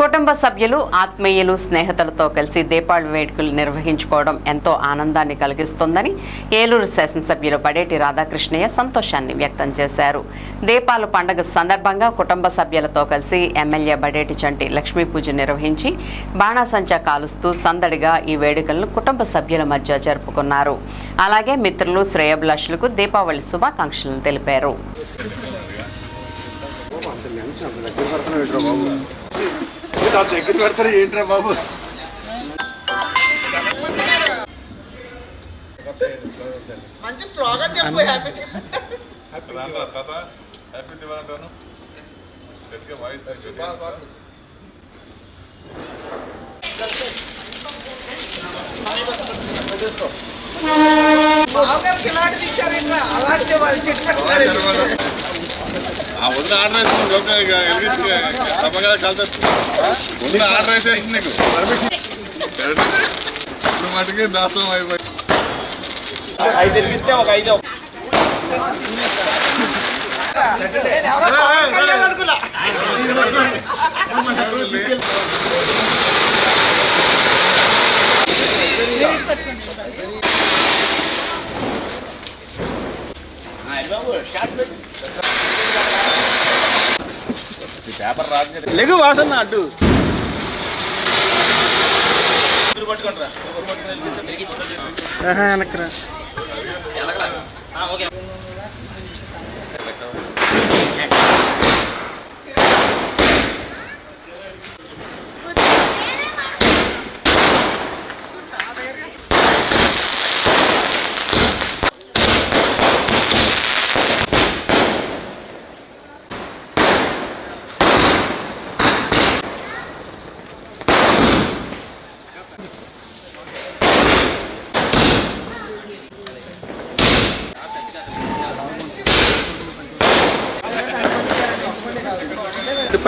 కుటుంబ సభ్యులు ఆత్మీయులు స్నేహితులతో కలిసి దీపావళి వేడుకలు నిర్వహించుకోవడం ఎంతో ఆనందాన్ని కలిగిస్తుందని ఏలూరు శాసనసభ్యులు పడేటి రాధాకృష్ణయ్య సంతోషాన్ని వ్యక్తం చేశారు. దీపాల పండుగ సందర్భంగా కుటుంబ సభ్యులతో కలిసి ఎమ్మెల్యే బడేటి చంటి లక్ష్మీ పూజ నిర్వహించి బాణాసంచా కాలుస్తూ సందడిగా ఈ వేడుకలను కుటుంబ సభ్యుల మధ్య జరుపుకున్నారు. అలాగే మిత్రులు శ్రేయభిలాషులకు దీపావళి శుభాకాంక్షలు తెలిపారు. అంత నిమిషం అంత దగ్గర పెడతాను ఏంట్రా బాబు ఇది అంత దగ్గర పెడతారు ఏంట్రా బాబు మంచి స్లోగన్ చెప్పు హ్యాపీ రానురా తాత హ్యాపీ దివాళి అంటాను గట్టిగా వాయిస్ తగ్గించండి. బావగారికి ఇలాంటిది ఇచ్చారేంట్రా అలాంటిది వాళ్ళు చెట్టు ఉన్న ఆర్డర్ వేసింది తప్పగా కలిసి ఉన్న ఆర్డర్ అయితే నీకు. ఇప్పుడు మటుకే దాసం అయిపోయి నేను ఎవరో కళ్యాణ్ అనుకున్నా లెగు వాసన అడ్డు. వెనక్రా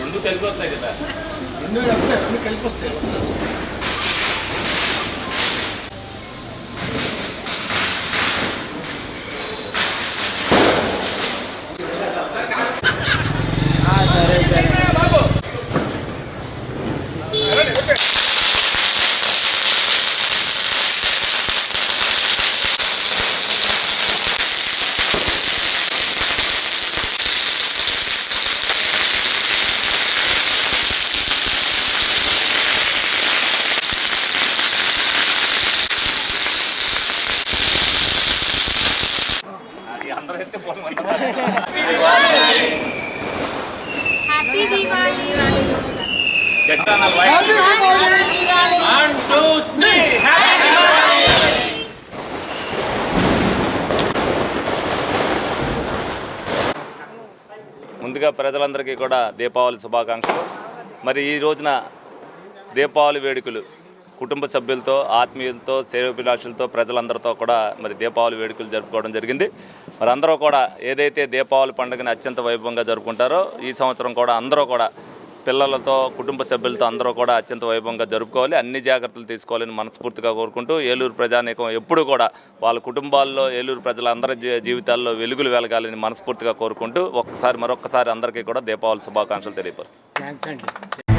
రెండు కలిపి వస్తాయి కదా. రెండు కలిపి వస్తాయి హ్యాపీ దివాళీ ముందుగా ప్రజలందరికీ కూడా దీపావళి శుభాకాంక్షలు. మరి ఈ రోజున దీపావళి వేడుకలు కుటుంబ సభ్యులతో ఆత్మీయులతో సేవభిలాషులతో ప్రజలందరితో కూడా మరి దీపావళి వేడుకలు జరుపుకోవడం జరిగింది. మరి అందరూ కూడా ఏదైతే దీపావళి పండుగని అత్యంత వైభవంగా జరుపుకుంటారో ఈ సంవత్సరం కూడా అందరూ కూడా పిల్లలతో కుటుంబ సభ్యులతో అందరూ కూడా అత్యంత వైభవంగా జరుపుకోవాలి. అన్ని జాగ్రత్తలు తీసుకోవాలని మనస్ఫూర్తిగా కోరుకుంటూ ఏలూరు ప్రజానీకం ఎప్పుడు కూడా వాళ్ళ కుటుంబాల్లో ఏలూరు ప్రజలందరి జీవితాల్లో వెలుగులు వెలగాలని మనస్ఫూర్తిగా కోరుకుంటూ ఒక్కసారి మరొక్కసారి అందరికీ కూడా దీపావళి శుభాకాంక్షలు తెలియపరుస్తాను